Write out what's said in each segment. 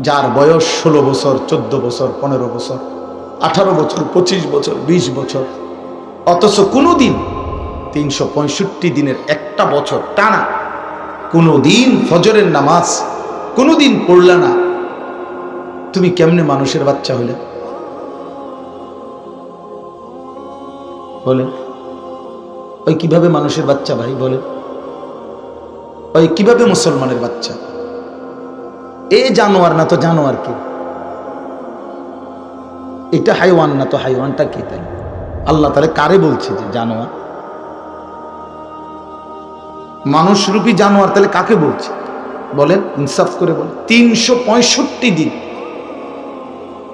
যার বয়স ষোলো বছর, চোদ্দ বছর, পনেরো বছর, আঠারো বছর, পঁচিশ বছর ২০ বছর। অথচ কোনো দিন তিনশো পঁয়ষট্টি দিনের একটা বছর টানা কোনো দিন ফজরের নামাজ কোনো দিন পড়লা না। তুমি কেমনে মানুষের বাচ্চা হলে? বলে ওই কীভাবে মানুষের বাচ্চা ভাই বলে ওই কীভাবে মুসলমানের বাচ্চা? এ জানোয়ার না তো জানোয়ার কি? এটা হাইওয়ান না তো হাইওয়ানটা কি তাই? আল্লাহ তাহলে কারে বলছে যে জানোয়ার? মানুষরূপী জানোয়ার তাহলে কাকে বলছে? বলেন, ইনসাফ করে বলেন। তিনশো পঁয়ষট্টি দিন।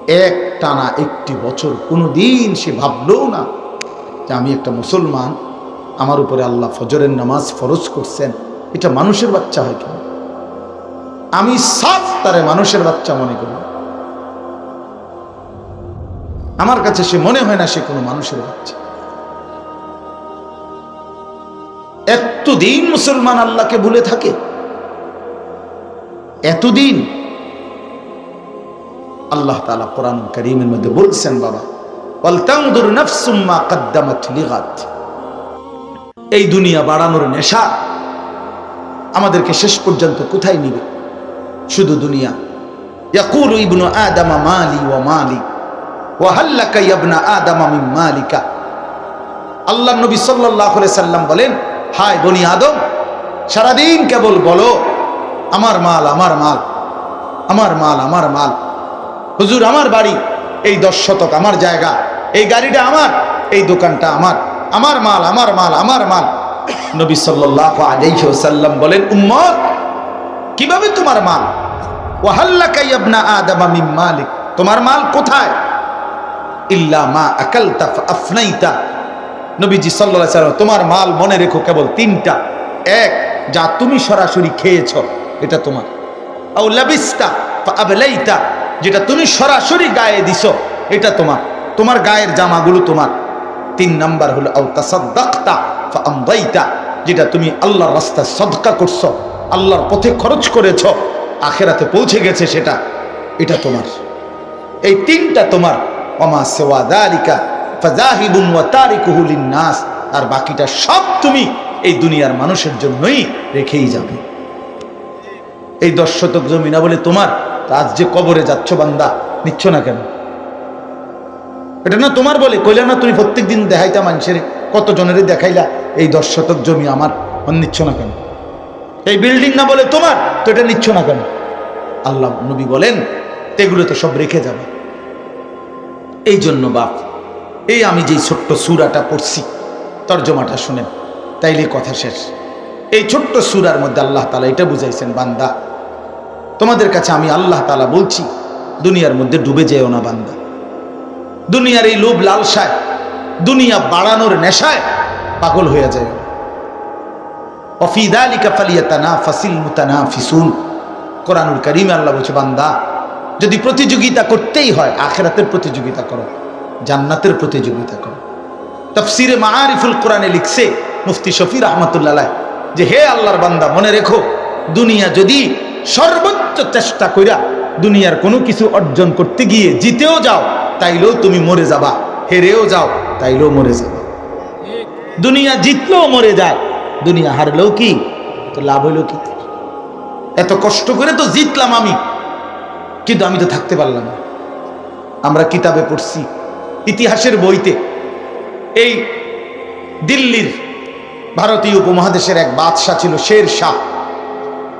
এক টানা একটি বছর কোনো দিন সে ভাবলেও না যে আমি একটা মুসলমান, আমার উপরে আল্লাহ ফজরের নামাজ ফরজ করছেন। এটা মানুষের বাচ্চা হয় কেন? আমি সাফ তারে মানুষের বাচ্চা মনে করি। আমার কাছে সে মনে হয় না সে কোনো মানুষের বাচ্চা। এতদিন মুসলমান আল্লাহকে ভুলে থাকে। এতদিন আল্লাহ তালা কোরআন করিমের মধ্যে বলছেন, বাবা এই দুনিয়া বাড়ানোর নেশা আমাদেরকে শেষ পর্যন্ত কোথায় নিবে? শুধু দুনিয়া। ইয়াকুল ইবনু আদামা মালি ওয়া মালি, ওয়া হাল্লাকা ইবনা আদামা মিন মালিকা। আল্লাহ নবী সাল্লাল্লাহু আলাইহি সাল্লাম বলেন, হায় বনি আদম, সারাদিন কেবল বলো, আমার মাল আমার মাল আমার মাল আমার মাল। হুজুর, আমার বাড়ি, এই দশ শতক আমার জায়গা, এই গাড়িটা আমার, এই দোকানটা আমার আমার মাল আমার মাল আমার মাল। নবী সাল্লাল্লাহু আলাইহি ওয়াসাল্লাম বলেন, উম্মত কীভাবে তোমার মাল? মিন মালিক। তোমার মাল কোথায়? ইল্লা আফনাইতা। তোমার মাল মনে রেখো কেবল তিনটা। এক, যা তুমি সরাসরি খেয়েছো, এটা তোমার। আবলাইতা, যেটা তুমি সরাসরি গায়ে দিছো, এটা তোমার। তোমার গায়ের জামাগুলো তোমার। তিন নাম্বার হলো ফাআমদাইতা যেটা তুমি আল্লাহর রাস্তায় সদকা করছ। আল্লাহর পথে খরচ করেছ, আখেরাতে পৌঁছে গেছে সেটা, এটা তোমার। এই তিনটা তোমার অমা ওয়া লিন্নাস, আর বাকিটা সব তুমি এই দুনিয়ার মানুষের জন্যই রেখেই যাবে। এই দশ শতক জমি না বলে তোমার আজ যে কবরে যাচ্ছ বান্দা, নিচ্ছ না কেন? এটা না তোমার বলে, কইলা না তুমি প্রত্যেক দিন দেখাইতা মানুষের কত জনেরই দেখাইলা, এই দশ শতক জমি আমার নিচ্ছ না কেন? এই বিল্ডিং না বলে তোমার? তো এটা নিচ্ছ না কেন? আল্লাহ নবী বলেন, এগুলো তো সব রেখে যাবে। এই জন্য বাপ, এই আমি যেই ছোট্ট সুরাটা পড়ছি, তর্জমাটা শুনেন, তাইলে কথা শেষ। এই ছোট্ট সুরার মধ্যে আল্লাহ তালা এটা বুঝাইছেন, বান্দা, তোমাদের কাছে আমি আল্লাহ তালা বলছি, দুনিয়ার মধ্যে ডুবে যেও না বান্দা। দুনিয়ার এই লোভ লালসায়, দুনিয়া বাড়ানোর নেশায় পাগল হয়ে যায় অফিদালিকা ফালিয়াতানা ফাসিল মুতানা ফিসুন কোরআনুল করিমে আল্লাহ বলছে বান্দা যদি প্রতিযোগিতা করতেই হয় আখেরাতের প্রতিযোগিতা করো জান্নাতের প্রতিযোগিতা করো। তফসিরে মাআরিফুল কোরআনে লিখছে মুফতি শফি রহমতুল্লাহ যে হে আল্লাহর বান্দা মনে রেখো দুনিয়া যদি সর্বোচ্চ চেষ্টা কইরা দুনিয়ার কোনো কিছু অর্জন করতে গিয়ে জিতেও যাও তাইলেও তুমি মরে যাবা। হেরেও যাও তাইলেও মরে যাবা। দুনিয়া জিতলেও মরে যায় দুনিয়া হারলেও কি? তো লাভ হইল কি? এত কষ্ট করে তো জিতলাম আমি। কিন্তু আমি তো থাকতে পারলাম না। আমরা কিতাবে পড়ছি, ইতিহাসের বইতে। এই দিল্লির ভারতীয় উপমহাদেশের এক বাদশাহ ছিল শের শাহ।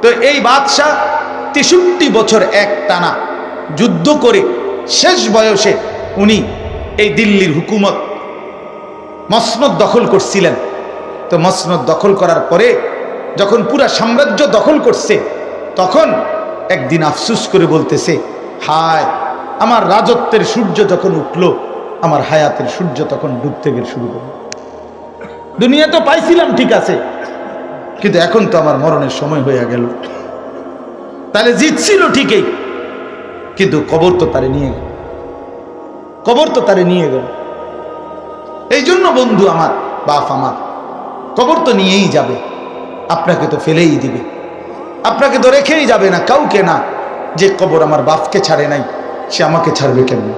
তো এই বাদশাহ তেষট্টি বছর এক টানা যুদ্ধ করে শেষ বয়সে উনি এই দিল্লির হুকুমত, মসনদ দখল করছিলেন। তো মসনদ দখল করার পরে যখন পুরা সাম্রাজ্য দখল করছে, তখন একদিন আফসুস করে বলতেছে, হায়, আমার রাজত্বের সূর্য যখন উঠল, আমার হায়াতের সূর্য তখন ডুবতে গেলে শুরু করল। দুনিয়া তো পাইছিলাম, ঠিক আছে, কিন্তু এখন তো আমার মরণের সময় হয়ে গেল। তাহলে জিতছিল ঠিকই, কিন্তু কবর তো তারে নিয়ে গেল। কবর তো তারে নিয়ে গেল। এই জন্য বন্ধু আমার, বাপ আমার কবর তো নিয়েই যাবে। আপনাকে তো ফেলেই দিবে। আপনাকে তো রেখেই যাবে না, কাউকে না। যে কবর আমার বাপকে ছাড়ে নাই, সে আমাকে ছাড়বে কেন?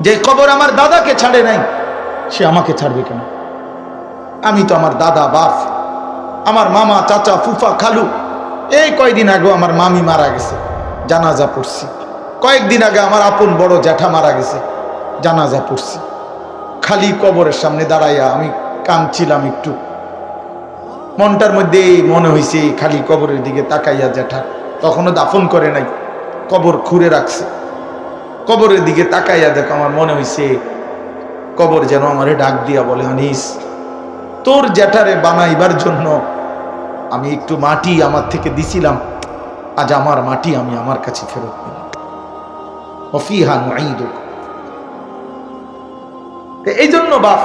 যে কবর আমার দাদাকে ছাড়ে নাই, সে আমাকে ছাড়বে কেন? আমি তো আমার দাদা, বাপ, আমার মামা, চাচা, ফুফা, খালু। এই কয়দিন আগে আমার মামি মারা গেছে, জানাজা পড়ছি। কয়েকদিন আগে আমার আপন বড় জ্যাঠা মারা গেছে, জানাজা পড়ছি। খালি কবরের সামনে দাঁড়াইয়া আমি কাঁদছিলাম একটু। মনটার মধ্যে মনে হয়েছে খালি কবরের দিকে তাকাইয়া জ্যাঠা। তখনও দাফন করে নাই, কবর খুঁড়ে রাখছে। কবরের দিকে তাকাইয়া দেখ, আমার মনে হয়েছে কবর যেন আমারে ডাক দিয়া বলে, আনিস, তোর জ্যাঠারে বানাইবার জন্য আমি একটু মাটি আমার থেকে দিছিলাম। আজ আমার মাটি আমি আমার কাছে ফেরত নিলাম। অফিহা নুঈদুক। এই জন্য বাপ